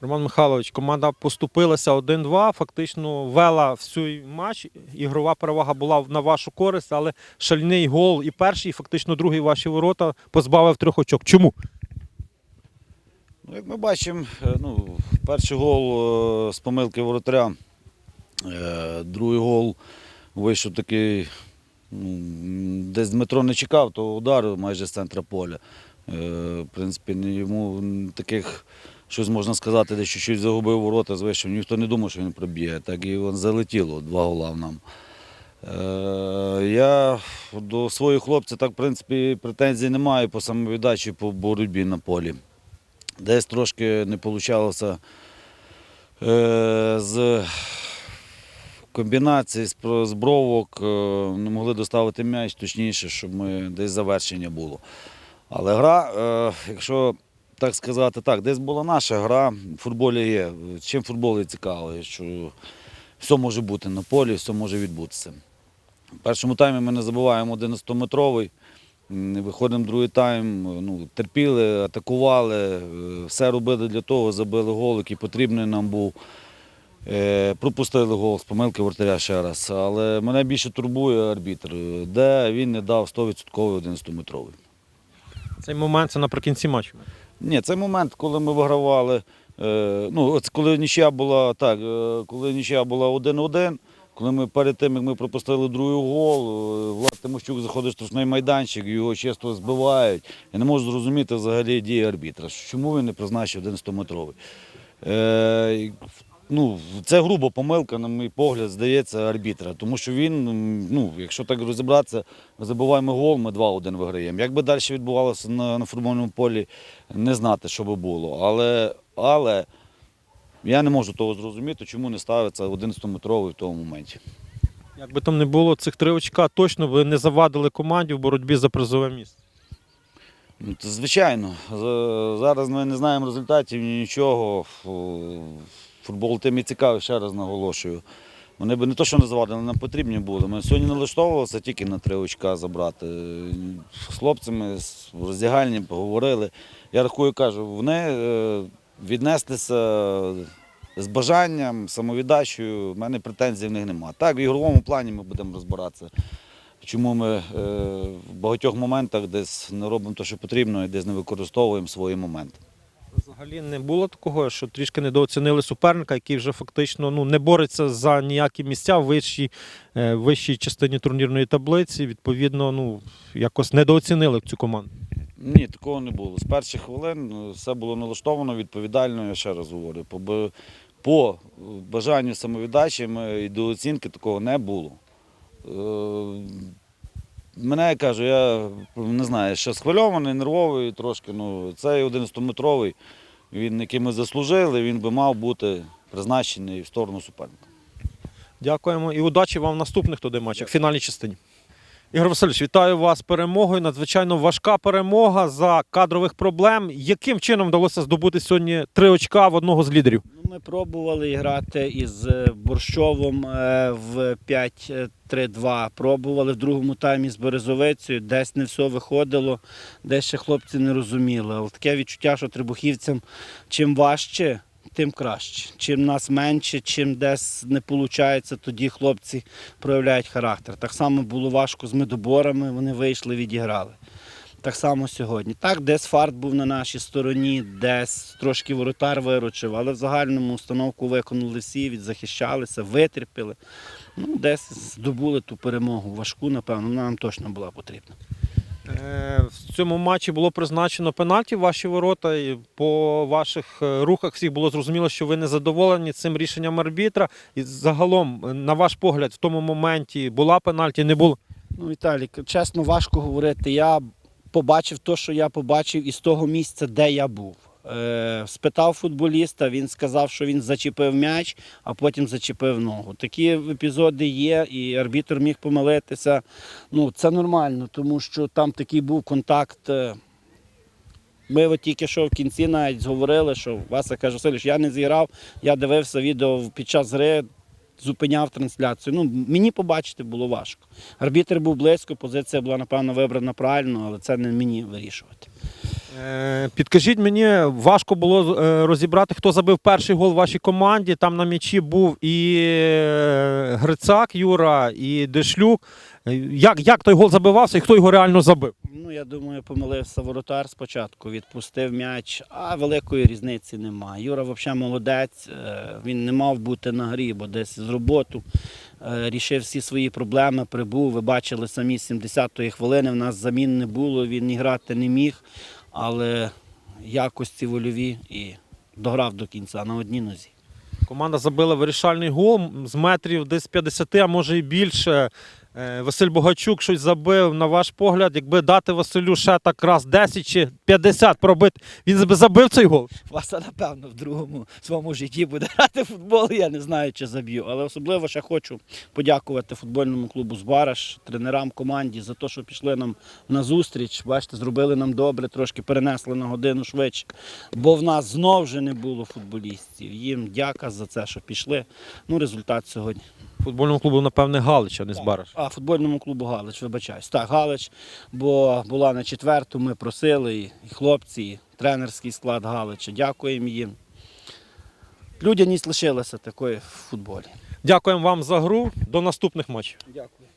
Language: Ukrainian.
Роман Михайлович, команда поступилася 1-2, фактично вела всю матч. Ігрова перевага була на вашу користь, але шальний гол і перший, і фактично другий ваші ворота позбавив трьох очок. Чому? Ну, як ми бачимо, е, ну, перший гол е, з помилки воротаря, е, другий гол вийшов такий, ну, десь Дмитро не чекав, то удар майже з центра поля. В принципі, йому таких, щось можна сказати, десь чуть-чуть загубив ворота, звичайно, ніхто не думав, що він проб'є. Так і залетіло, два гола в нам. Е, Я до своїх хлопців так, в принципі, претензій не маю по самовіддачі, по боротьбі на полі. Десь трошки не вийшло з комбінації, з бровок, е, не могли доставити м'яч, точніше, щоб ми десь завершення було. Але гра, е, якщо так сказати, так, десь була наша гра, в футболі є. Чим футбол є цікавий, що все може бути на полі, все може відбутися. В першому таймі ми не забуваємо 11-метровий. Виходимо в другий тайм, ну, терпіли, атакували, е, все робили для того, забили гол, який потрібний нам був. Е, Пропустили гол з помилки вратаря ще раз. Але мене більше турбує арбітр, де він не дав 100% 11-метровий. Цей момент це наприкінці матчу. Ні, це момент, коли ми вигравали. Е, ну, от коли нічия була так, е, коли нічия була 1-1, коли ми перед тим, як ми пропустили другий гол, е, Влад Тимощук заходить в штрафний майданчик, його чисто збивають. Я не можу зрозуміти взагалі дії арбітра. Чому він не призначив 11-метровий? Ну, це груба помилка, на мій погляд, здається, арбітра. Тому що він, ну, якщо так розібратися, ми забуваємо гол, ми 2-1 виграємо. Як би далі відбувалося на, на футбольному полі, не знати, що би було. Але, але я не можу того зрозуміти, чому не ставиться 11-метровий в тому моменті. Як би там не було, цих три очка точно ви не завадили команді в боротьбі за призове місце. Ну, звичайно, зараз ми не знаємо результатів ні нічого. Фу- Футбол тим і цікавий, ще раз наголошую. Вони б не то, що не завадили, нам потрібні були. Ми сьогодні налаштовувалися тільки на три очка забрати. З хлопцями в роздягальні поговорили. Я рахую, кажу, вони е, віднеслися з бажанням, самовіддачею. У мене претензій в них немає. Так, в ігровому плані ми будемо розбиратися. Чому ми е, в багатьох моментах десь не робимо те, що потрібно, і десь не використовуємо свої моменти. Взагалі не було такого, що трішки недооцінили суперника, який вже фактично ну, не бореться за ніякі місця в вищій, е, вищій частині турнірної таблиці. Відповідно, ну, якось недооцінили цю команду. Ні, такого не було. З перших хвилин е, все було налаштовано відповідально, я ще раз говорю. По, по бажанню самовіддачі і до оцінки такого не було. Е, Мене я кажу, я не знаю, ще схвильований, нервовий трошки. Ну, цей 11-метровий, він, який ми заслужили, він би мав бути призначений в сторону суперника. Дякуємо і удачі вам в наступних туди матчах, в фінальній частині. Ігор Васильович, вітаю вас з перемогою. Надзвичайно важка перемога за кадрових проблем. Яким чином вдалося здобути сьогодні три очка в одного з лідерів? Ми пробували грати із е, Борщовим е, в 5-3-2. Пробували в другому таймі з Березовицею, десь не все виходило, десь ще хлопці не розуміли. Але таке відчуття, що трибухівцям чим важче, тим краще. Чим нас менше, чим десь не виходить, тоді хлопці проявляють характер. Так само було важко з медоборами, вони вийшли, відіграли. Так само сьогодні. Так, десь фарт був на нашій стороні, десь трошки воротар виручив, але в загальному установку виконали всі, відзахищалися, витерпіли. Ну, десь здобули ту перемогу. Важку, напевно, вона нам точно була потрібна. Е, В цьому матчі було призначено пенальті в ваші ворота. І по ваших е, рухах всіх було зрозуміло, що ви не задоволені цим рішенням арбітра. І загалом, е, на ваш погляд, в тому моменті була пенальті, не було. Ну, Віталік, чесно, важко говорити. Я побачив те, що я побачив із того місця, де я був. Е, спитав футболіста, він сказав, що він зачепив м'яч, а потім зачепив ногу. Такі епізоди є, і арбітр міг помилитися. Ну, це нормально, тому що там такий був контакт. е, Ми от тільки що в кінці навіть зговорили, що Вася каже, Васильович, я не зіграв, я дивився відео під час гри, зупиняв трансляцію. Ну, мені побачити було важко. Арбітр був близько, позиція була, напевно, вибрана правильно, але це не мені вирішувати. Е, Підкажіть мені, важко було е, розібрати, хто забив перший гол в вашій команді. Там на м'ячі був і е, Грицак Юра, і Дешлюк. Як, як той гол забивався і хто його реально забив? Ну, я думаю, помилився воротар спочатку, відпустив м'яч, а великої різниці немає. Юра взагалі молодець, він не мав бути на грі, бо десь з роботу рішив всі свої проблеми, прибув. Ви бачили самі з 70-ї хвилини, в нас замін не було, він і грати не міг, але якості вольові і дограв до кінця на одній нозі. Команда забила вирішальний гол з метрів десь 50, а може і більше. Е, Василь Богачук щось забив. На ваш погляд, якби дати Василю ще так раз 10 чи 50 пробити, він би забив цей гол. Васа, напевно, в другому своєму житті буде грати футбол. Я не знаю, чи заб'ю. Але особливо ще хочу подякувати футбольному клубу Збараш, тренерам команді за те, що пішли нам на зустріч. Бачите, зробили нам добре, трошки перенесли на годину швидше. Бо в нас знов вже не було футболістів. Їм дяка за це, що пішли. Ну, результат сьогодні. Футбольному клубу, напевне, Галич, а не Збараш. А футбольному клубу Галич, вибачаюсь. Так, Галич, бо була на четверту, ми просили, і хлопці, і тренерський склад Галича. Дякуємо їм. Людяність лишилася такої в футболі. Дякуємо вам за гру. До наступних матчів. Дякую.